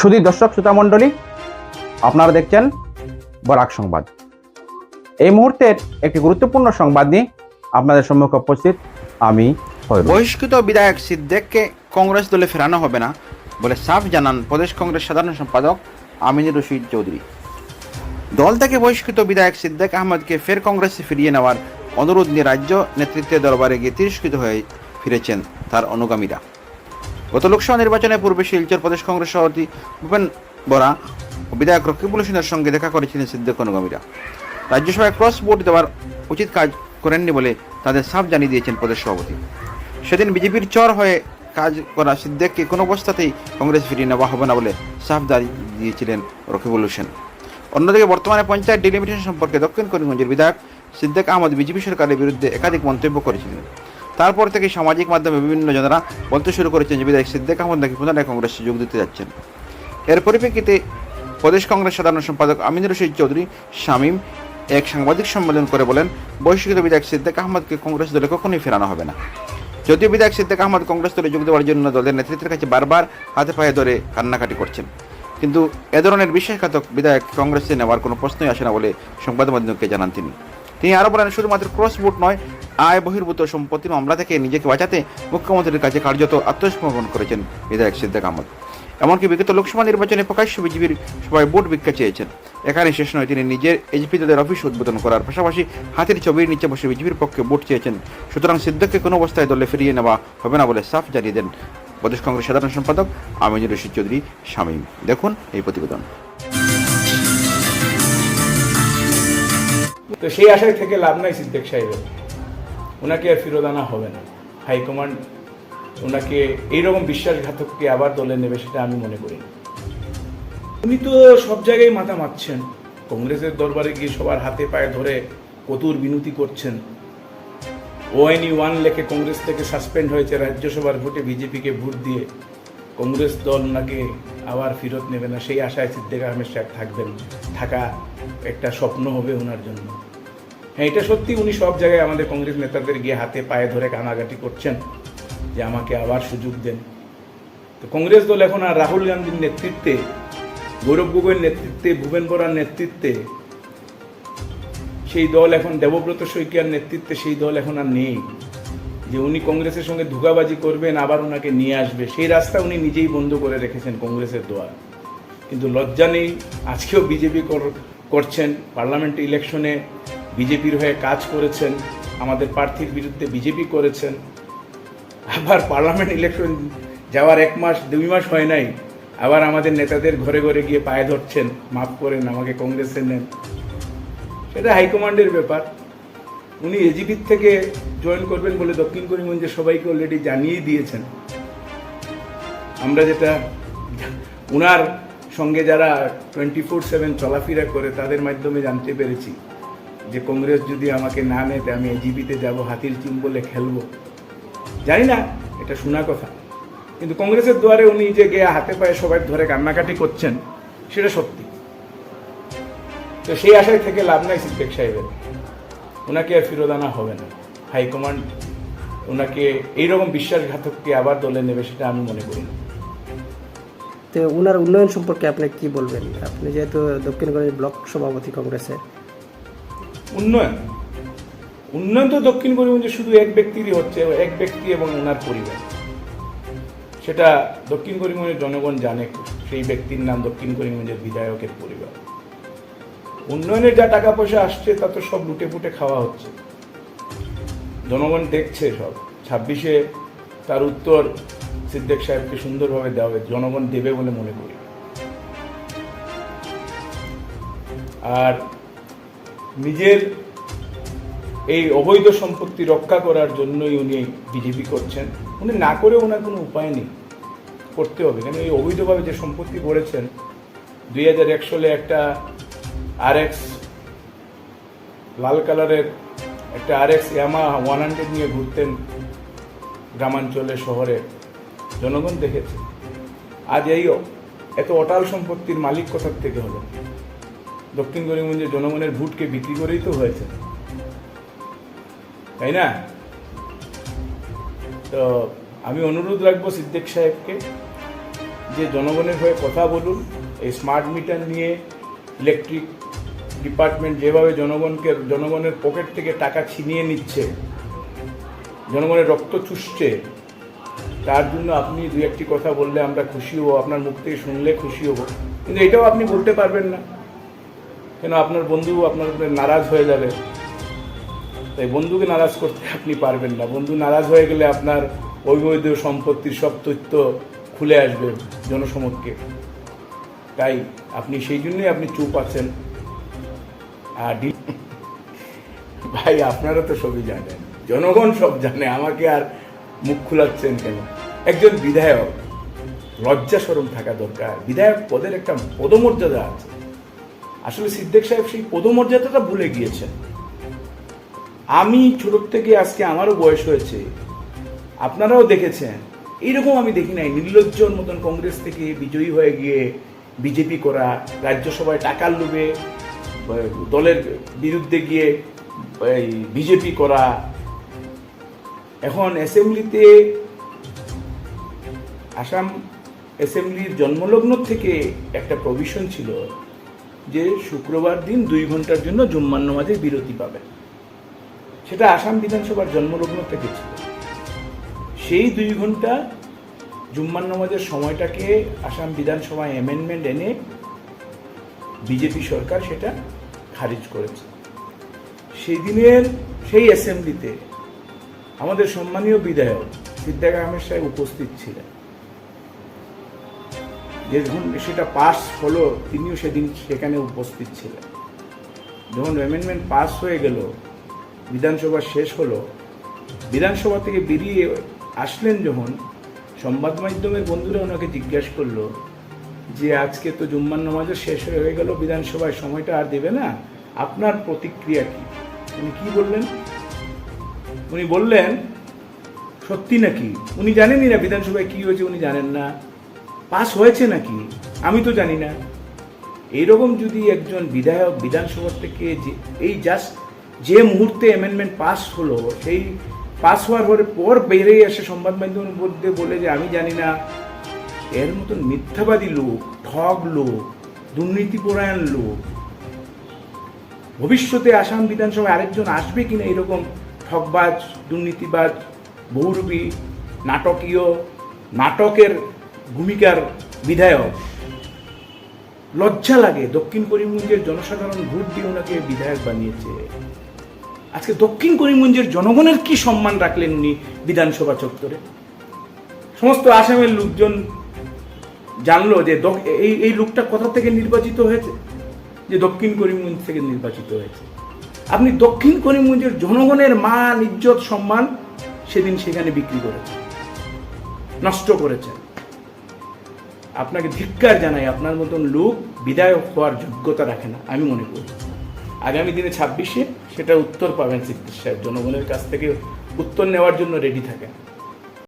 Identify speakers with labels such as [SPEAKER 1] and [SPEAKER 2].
[SPEAKER 1] শুধু দর্শক, শ্রোতা মণ্ডলী, আপনারা দেখছেন বরাক সংবাদ। এই মুহূর্তের একটি গুরুত্বপূর্ণ সংবাদ নিয়ে আপনাদের সম্মুখে উপস্থিত আমি
[SPEAKER 2] বহিষ্কৃত বিধায়ক সিদ্দেককে কংগ্রেস দলে ফেরানো হবে না বলে সাফ জানান প্রদেশ কংগ্রেস সাধারণ সম্পাদক আমিনুর রশিদ চৌধুরী। দল থেকে বহিষ্কৃত বিধায়ক সিদ্দেক আহমদকে ফের কংগ্রেসে ফিরিয়ে নেওয়ার অনুরোধ নিয়ে রাজ্য নেতৃত্বের দরবারে গিয়ে তিরস্কৃত হয়ে ফিরেছেন তার অনুগামীরা। গত লোকসভা নির্বাচনে পূর্বে শিলচর প্রদেশ কংগ্রেস সভাপতি ভূপেন বরা ও বিধায়ক রকিবুল হোসেনের সঙ্গে দেখা করেছিলেন সিদ্দেক অনুগামীরা। রাজ্যসভায় ক্রস ভোট দেওয়ার উচিত কাজ করেননি বলে তাদের সাফ জানিয়ে দিয়েছেন প্রদেশ সভাপতি। সেদিন বিজেপির চর হয়ে কাজ করা সিদ্দেককে কোনো অবস্থাতেই কংগ্রেস ফিরিয়ে নেওয়া হবে না বলে সাফ দাঁড়িয়ে দিয়েছিলেন রকিবুল হোসেন। অন্যদিকে বর্তমানে পঞ্চায়েত ডিলিমিটেশন সম্পর্কে দক্ষিণ করিমগঞ্জের বিধায়ক সিদ্দেক আহমদ বিজেপি সরকারের বিরুদ্ধে একাধিক মন্তব্য করেছিলেন। তারপর থেকে সামাজিক মাধ্যমে বিভিন্ন জনেরা বলতে শুরু করেছেন যে বিধায়ক সিদ্দেক আহমদ নাকি পুনরায় কংগ্রেসে যোগ দিতে যাচ্ছেন। এর পরিপ্রেক্ষিতে প্রদেশ কংগ্রেস সাধারণ সম্পাদক আমিনুর রশিদ চৌধুরী, শামীম, এক সাংবাদিক সম্মেলন করে বলেন, বহিষ্কৃত বিধায়ক সিদ্দেক আহমদকে কংগ্রেস দলে কখনোই ফেরানো হবে না। যদিও বিধায়ক সিদ্দেক আহমদ কংগ্রেস দলে যোগ দেওয়ার জন্য দলের নেতৃত্বের কাছে বারবার হাতে পায়ে ধরে কান্নাকাটি করছেন। কিন্তু এ ধরনের বিশ্বাসঘাতক বিধায়ক কংগ্রেসে নেওয়ার কোনো প্রশ্নই আসে না বলে সংবাদ মাধ্যমকে জানান তিনি। তিনি আরও বলেন, শুধুমাত্র ক্রস ভোট নয়, আয় বহির্ভূত সম্পত্তির মামলা থেকে নিজেকে বাঁচাতে মুখ্যমন্ত্রীর কাছে কার্যত আত্মসমর্পণ করেছেন বিধায়ক সিদ্দেক আহমদ। এমনকি বিগত লোকসভা নির্বাচনে প্রকাশ্য বিজেপির সবাই ভোট ভিক্ষা চেয়েছেন। এখানে শেষ নয়, তিনি নিজের এজপি দলের অফিস উদ্বোধন করার পাশাপাশি হাতের ছবির নিচে বসে বিজেপির পক্ষে ভোট চেয়েছেন। সুতরাং সিদ্দিককে কোনো অবস্থায় দলে ফিরিয়ে নেওয়া হবে না বলে সাফ জানিয়ে দেন প্রদেশ কংগ্রেস সাধারণ সম্পাদক আমিনুর রশিদ চৌধুরী শামীম। দেখুন এই প্রতিবেদন।
[SPEAKER 3] তো সেই আশায় থেকে লাভ নাই সিদ্দিক সাহেবের। ওনাকে আর ফিরত আনা হবে না। হাইকমান্ড ওনাকে এইরকম বিশ্বাসঘাতককে আবার দলে নেবে সেটা আমি মনে করি উনি তো সব জায়গায় মাথা মারছেন। কংগ্রেসের দরবারে গিয়ে সবার হাতে পায়ে ধরে কতুর বিনতি করছেন। ওএনই ওয়ান লেখে কংগ্রেস থেকে সাসপেন্ড হয়েছে রাজ্যসভার ভোটে বিজেপিকে ভোট দিয়ে। কংগ্রেস দল নাকি আবার ফেরত নেবে না। সেই আশায় সিদ্দিক আহমেদ সাহেব থাকবেন। থাকা একটা স্বপ্ন হবে ওনার জন্য। হ্যাঁ এটা সত্যি উনি সব জায়গায় আমাদের কংগ্রেস নেতাদের গিয়ে হাতে পায়ে ধরে কানাগাটি করছেন যে আমাকে আবার সুযোগ দেন। তো কংগ্রেস দল এখন আর রাহুল গান্ধীর নেতৃত্বে, গৌরব গগৈর নেতৃত্বে ভুবেন বরার নেতৃত্বে, সেই দল এখন দেবব্রত শইকিয়ার নেতৃত্বে সেই দল এখন আর নেই। যে উনি কংগ্রেসের সঙ্গে ধুকাবাজি করবেন, আবার ওনাকে নিয়ে আসবে, সেই রাস্তা উনি নিজেই বন্ধ করে রেখেছেন কংগ্রেসের দোয়ার কিন্তু লজ্জা নেই, আজকেও বিজেপি করছেন, পার্লামেন্ট ইলেকশনে বিজেপির হয়ে কাজ করেছেন, আমাদের প্রার্থীর বিরুদ্ধে বিজেপি করেছেন। আবার পার্লামেন্ট ইলেকশন যাওয়ার এক মাস, দুই মাস হয় নাই, আবার আমাদের নেতাদের ঘরে ঘরে গিয়ে পায়ে ধরছেন, মাফ করেন আমাকে কংগ্রেসে নেন। সেটা হাইকমান্ডের ব্যাপার। উনি এজিপির থেকে জয়েন করবেন বলে দক্ষিণ করিমগঞ্জে সবাইকে অলরেডি জানিয়ে দিয়েছেন। আমরা যেটা, উনার সঙ্গে যারা টোয়েন্টি ফোর সেভেন চলাফেরা করে, তাদের মাধ্যমে জানতে পেরেছি। যে কংগ্রেস যদি আমাকে না নেয় আমি এজিপিতে যাব, হাতির চিম বলে খেলব। জানি না, এটা শোনা কথা। কিন্তু কংগ্রেসের দুয়ারে উনি যে গিয়ে হাতে পায়ে সবাই ধরে কান্নাকাটি করছেন, সেটা সত্যি। তো সেই আশায় থেকে লাভ নাই সিদ্দিক সাহেবের। ওনাকে আর ফিরত আনা হবে না। হাইকমান্ড ওনাকে এইরকম বিশ্বাসঘাতককে আবার দলে নেবে, সেটা আমি মনে করি না।
[SPEAKER 4] তো ওনার উন্নয়ন সম্পর্কে আপনি কি বলবেন? আপনি যেহেতু দক্ষিণগঞ্জ ব্লক সভাপতি কংগ্রেসের
[SPEAKER 3] উন্নয়ন। উন্নয়ন তো দক্ষিণ করিমগঞ্জে শুধু এক ব্যক্তিরই হচ্ছে, এক ব্যক্তি এবং ওনার পরিবার। সেটা দক্ষিণ করিমগঞ্জের জনগণ জানে সেই ব্যক্তির নাম দক্ষিণ করিমগঞ্জের বিধায়কের পরিবার। উন্নয়নের যা টাকা পয়সা আসছে, তা তো সব লুটে ফুটে খাওয়া হচ্ছে। জনগণ দেখছে সব। ছাব্বিশে তার উত্তর সিদ্দেক সাহেবকে সুন্দরভাবে দেওয়া হবে জনগণ দেবে বলে মনে করি। আর নিজের এই অবৈধ সম্পত্তি রক্ষা করার জন্যই উনি বিজেপি করছেন। উনি না করে ওনার কোনো উপায় নেই। করতে হবে। কেন? এই অবৈধভাবে যে সম্পত্তি করেছেন দুই হাজার এক সালে একটা আর এক্স লাল কালারের একটা R X Yamaha one hundred নিয়ে ঘুরতেন গ্রামাঞ্চলে, শহরে। জনগণ দেখেছে। আজ এই এত অটাল সম্পত্তির মালিক কোথার থেকে হলো? দক্ষিণ করিমগঞ্জের জনগণের ভোটকে বিক্রি করেই তো হয়েছে। তাই না? তো আমি অনুরোধ রাখব সিদ্দিক সাহেবকে যে জনগণের হয়ে কথা বলুন, এই স্মার্ট মিটার নিয়ে ইলেকট্রিক ডিপার্টমেন্ট যেভাবে জনগণকে, জনগণের পকেট থেকে টাকা ছিনিয়ে নিচ্ছে, জনগণের রক্ত চুষছে, তার জন্য আপনি দু একটি কথা বললে আমরা খুশি হব, আপনার মুখ থেকে শুনলে খুশি হব। কিন্তু এটাও আপনি বলতে পারবেন না। কেন আপনার বন্ধু আপনার উপরে নারাজ হয়ে যাবে? তাই বন্ধুকে নারাজ করতে আপনি পারবেন না। বন্ধু নারাজ হয়ে গেলে আপনার অবৈধ সম্পত্তির সব তথ্য খুলে আসবে জনসমক্ষে। তাই আপনি সেই জন্যই আপনি চুপ আছেন। আর ভাই, আপনারা তো সবই জানেন। জনগণ সব জানে, আমাকে আর মুখ খুলাচ্ছেন কেন? একজন বিধায়ক লজ্জা থাকা দরকার। বিধায়ক পদের একটা পদমর্যাদা আছে। আসলে সিদ্দিক সাহেব সেই পদমর্যাদাটা ভুলে গিয়েছেন। আমি ছোট থেকে আজকে আমারও বয়স হয়েছে। আপনারাও দেখেছেন। এইরকম আমি দেখি নাই। নির্লজ্জর মতন কংগ্রেস থেকে বিজয়ী হয়ে গিয়ে বিজেপি করা, রাজ্যসভায় টাকার লোভে দলের বিরুদ্ধে গিয়ে এই বিজেপি করা। এখন অ্যাসেম্বলিতে আসাম অ্যাসেম্বলির জন্মলগ্ন থেকে একটা প্রভিশন ছিল। যে শুক্রবার দিন দুই ঘণ্টার জন্য জুম্মান নামাজের বিরতি পাবে। সেটা আসাম বিধানসভার জন্মলগ্ন থেকে ছিল। সেই দুই ঘণ্টা জুম্মান নামাজের সময়টাকে আসাম বিধানসভায় অ্যামেন্ডমেন্ট এনে বিজেপি সরকার সেটা খারিজ করেছে। সেই দিনের সেই অ্যাসেম্বলিতে আমাদের সম্মানীয় বিধায়ক সিদ্দাক আহমেদ সাহেব উপস্থিত ছিলেন। যখন সেটা পাস হলো, তিনিও সেদিন সেখানে উপস্থিত ছিলেন। যখন অ্যামেন্ডমেন্ট পাস হয়ে গেল, বিধানসভা শেষ হলো, বিধানসভা থেকে বেরিয়ে আসলেন যখন, সংবাদ মাধ্যমের বন্ধুরা ওনাকে জিজ্ঞাসা করল যে, আজকে তো জুম্মান নামাজও শেষ হয়ে গেল, বিধানসভায় সময়টা আর দেবে না, আপনার প্রতিক্রিয়া কি? উনি কি বললেন? উনি বললেন, সত্যি নাকি? উনি জানেনই না বিধানসভায় কি হয়েছে, উনি জানেন না। পাস হয়েছে নাকি? আমি তো জানি না। এইরকম যদি একজন বিধায়ক বিধানসভা থেকে যে এই জাস্ট যে মুহূর্তে অ্যামেন্ডমেন্ট পাস হলো, সেই পাস হওয়ার পরে পর বেরিয়ে এসে সংবাদ মাধ্যমের মধ্যে বলে যে, আমি জানি না। এর মতন মিথ্যাবাদী লোক, ঠগ লোক, দুর্নীতিপরায়ণ লোক, ভবিষ্যতে আসাম বিধানসভায় আরেকজন আসবে কিনা এরকম ঠকবাজ দুর্নীতিবাজ, বহুরূপী, নাটকীয়, নাটকের ভূমিকার বিধায়ক। লজ্জা লাগে, দক্ষিণ করিমগঞ্জের জনসাধারণ ভোট দিয়ে ওনাকে বিধায়ক বানিয়েছে। আজকে দক্ষিণ করিমগঞ্জের জনগণের কি সম্মান রাখলেন উনি বিধানসভা চত্বরে? সমস্ত আসামের লোকজন জানলো যে এই এই লোকটা কোথা থেকে নির্বাচিত হয়েছে? যে দক্ষিণ করিমগঞ্জ থেকে নির্বাচিত হয়েছে। আপনি দক্ষিণ করিমগঞ্জের জনগণের মান, ইজ্জত, সম্মান সেদিন সেখানে বিক্রি করেছেন। নষ্ট করেছেন। আপনাকে ধিক্কার জানাই, আপনার মতন লোক বিদায়ক হওয়ার যোগ্যতা রাখে না, আমি মনে করি। আগামী দিনে ছাব্বিশে সেটা উত্তর পাবেন সিদ্দিক সাহেব, জনগণের কাছ থেকে উত্তর নেওয়ার জন্য রেডি থাকেন।